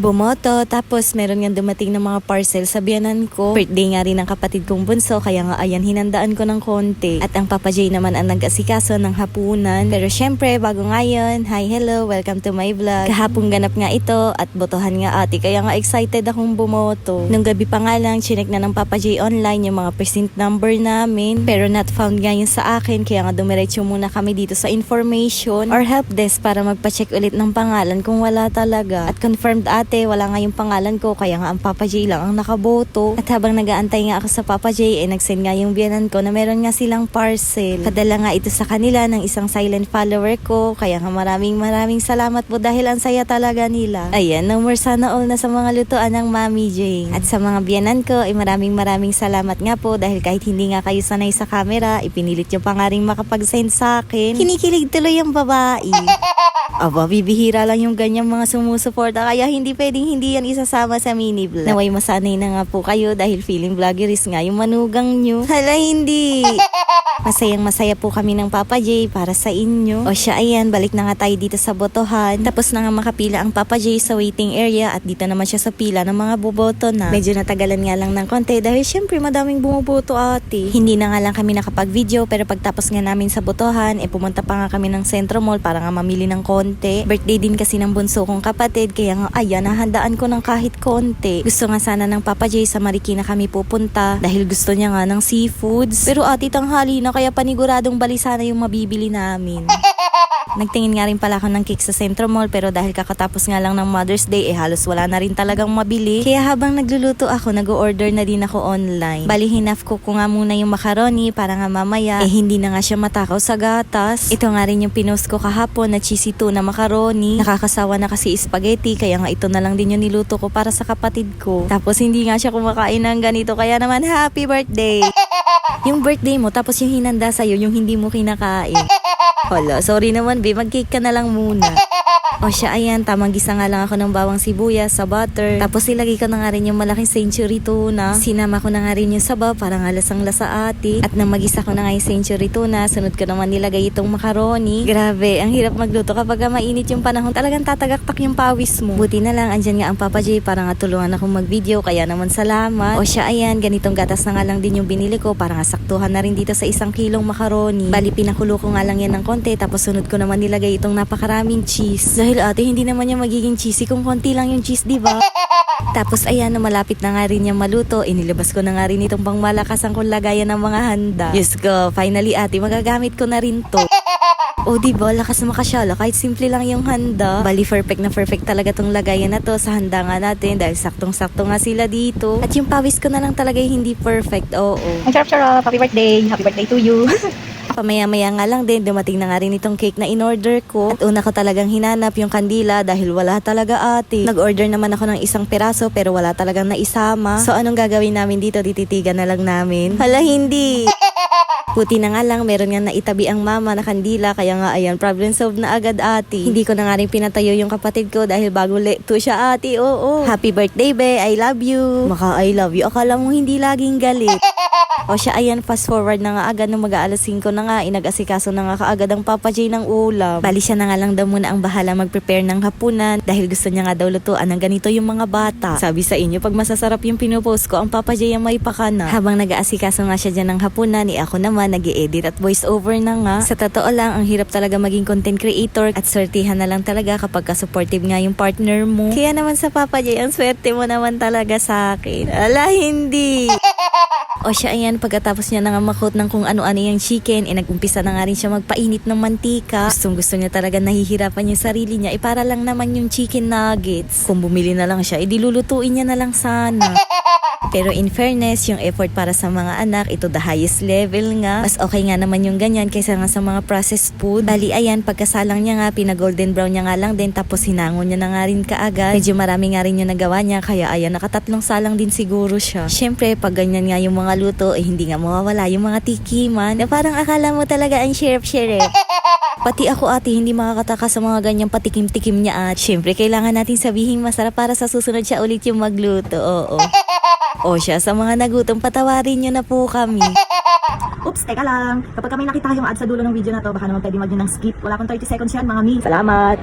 bumoto. Tapos meron nga dumating ng mga parcel sa biyanan ko. Birthday nga rin ng kapatid kong bunso, kaya nga ayan, hinandaan ko ng konti. At ang Papa J naman ang nag-asikaso ng hapunan. Pero syempre, bago ngayon, hi, hello, welcome to my vlog. Kahapong ganap nga ito at botohan nga ate, kaya nga excited akong bumoto. Nung gabi pa nga lang, chinek na ng Papa J online yung mga percent number namin. Pero not found nga yun sa akin, kaya nga dumiretso muna kami dito sa information or help desk para magpa-check ulit ng pangalan kung wala talaga. At confirmed ate, wala nga yung pangalan ko, kaya nga ang Papa J lang ang nakaboto. At habang nagaantay nga ako sa Papa J, eh nagsend nga yung biyanan ko na meron nga silang parcel. Padala nga ito sa kanila ng isang silent follower ko, kaya nga maraming maraming salamat po dahil ang saya talaga nila. Ayan, no more sana all na sa mga lutuan ng Mami J. At sa mga biyanan ko, eh maraming maraming salamat nga po dahil kahit hindi nga kayo sanay sa camera, ipinilit nyo pa nga rin makapag-send sa akin. Kinikilig tuloy ang babae. Aba, bibihira lang yung ganyang mga sumusuporta kaya hindi pwedeng hindi yan isasama sa mini vlog. Naway masanay na nga po kayo dahil feeling vloggeris nga yung manugang nyo. Hala, hindi. Masayang masaya po kami ng Papa J para sa inyo. O siya, ayan, balik na nga tayo dito sa botohan. Tapos na nga makapila ang Papa J sa waiting area at dito naman siya sa pila ng mga boboto na. Medyo natagalan nga lang ng konti dahil syempre madaming bumuboto ate. Hindi na nga lang kami nakapag-video pero pagtapos nga namin sa botohan, eh pumunta pa nga kami ng Centro Mall para nga mamili ng konti. Birthday din kasi ng bunso kong kapatid kaya nga ayan, nahandaan ko ng kahit konti. Gusto nga sana ng Papa J sa Marikina kami pupunta dahil gusto niya nga ng seafoods. Pero ate tanghali na kaya paniguradong balisa na yung mabibili namin. Nagtingin nga rin pala ako ng cake sa Centro Mall pero dahil kakatapos nga lang ng Mother's Day eh halos wala na rin talagang mabili. Kaya habang nagluluto ako, nag-order na din ako online. Bali hinaf ko ko nga muna yung macaroni para nga mamaya eh hindi na nga siya matakaw sa gatas. Ito nga rin yung pinost ko kahapon na cheesy tuna macaroni. Nakakasawa na kasi spaghetti kaya nga ito na lang din yung niluto ko para sa kapatid ko. Tapos hindi nga siya kumakain ng ganito kaya naman happy birthday! Yung birthday mo tapos yung hinanda sa'yo yung hindi mo kinakain. Hala, sorry naman be, mag-cake ka na lang muna. O siya, ayan, tamang gisa nga lang ako ng bawang sibuyas sa butter. Tapos ilagay ko na nga rin yung malaking century tuna. Sinama ko na nga rin yung sabaw para nga lasang-lasa ate. At nang magisa ko na nga yung century tuna, sunod ko naman nilagay itong macaroni. Grabe, ang hirap magluto kapag mainit yung panahon. Talagang tatagaktak yung pawis mo. Buti na lang, andyan nga ang Papa J para nga tulungan akong mag-video. Kaya naman salamat. O siya, ayan, ganitong gatas na nga lang din yung binili ko para nga saktuhan na rin dito sa isang kilong macaroni. Bali, pinakulo ko nga lang yan ng konti. Tapos sunod ko naman nilagay itong napakaraming cheese. Dahil ate, hindi naman niya magiging cheesy kung konti lang yung cheese, di ba? Tapos ayan, na malapit na nga rin yung maluto, inilabas ko na nga rin itong pangmalakasan kong lagayan ng mga handa. Diyos ko, finally ate, magagamit ko na rin to. O di ba, lakas makasyala kahit simple lang yung handa. Bali perfect na perfect talaga tong lagayan na to sa handa nga natin dahil saktong-sakto nga sila dito. At yung pawis ko na lang talaga yung hindi perfect, oo. Ang sarap-sarap. Happy birthday. Happy birthday to you. Pamaya-maya nga lang din, dumating na nga rin itong cake na in-order ko. At una ko talagang hinanap yung kandila dahil wala talaga ate. Nag-order naman ako ng isang peraso pero wala talagang naisama. So anong gagawin namin dito? Dititigan na lang namin. Hala, hindi! Puti na nga lang, meron nga naitabi ang mama na kandila, kaya nga ayan, problem solved na agad ate. Hindi ko na nga rin pinatayo yung kapatid ko dahil bago leto siya ate, oo. Happy birthday be, I love you. Maka I love you, akala mo hindi laging galit. O siya, ayan, fast forward na nga agad nung mag-aalas 5 na nga, inag-asikaso na nga kaagad ang Papa J ng ulam. Bali siya na nga lang daw muna ang bahala mag-prepare ng hapunan dahil gusto niya nga daw lutuan ng ganito yung mga bata. Sabi sa inyo, pag masasarap yung pinupost ko, ang Papa J ang may pakana. Habang nag-aasikaso nga siya dyan ng hapunan, ni ako naman nag edit at voice over na nga. Sa totoo lang, ang hirap talaga maging content creator at sortihan na lang talaga kapag ka-supportive nga yung partner mo. Kaya naman sa Papa J, ang swerte mo naman talaga sa akin. Ala, hindi! O siya ayan, pagkatapos niya na nga makot ng kung ano-ano yung chicken, eh nag-umpisa na nga rin siya magpainit ng mantika. Gustong gusto niya talaga nahihirapan yung sarili niya, eh para lang naman yung chicken nuggets. Kung bumili na lang siya, eh dilulutuin niya na lang sana. Pero in fairness, yung effort para sa mga anak, ito the highest level nga. Mas okay nga naman yung ganyan kaysa nga sa mga processed food. Bali, ayan, pagkasalang niya nga, pina-golden brown niya nga lang din, tapos hinangon niya na nga rin kaagad. Medyo marami nga rin yung nagawa niya, kaya ayan, nakatatlong salang din siguro siya. Siyempre, pag ganyan nga yung mga luto, eh hindi nga mawawala yung mga tikiman. Na parang akala mo talaga ang sheriff-sheriff. Pati ako ate, hindi makakataka sa mga ganyang patikim-tikim niya at syempre kailangan natin sabihin masarap para sa susunod siya ulit yung magluto, oo. O siya, sa mga nagutom, patawarin nyo na po kami. Oops, teka lang. Kapag may nakita kayong ad sa dulo ng video na to, baka naman pwede mag ng skip. Wala akong 30 seconds yan, mga mi. Salamat.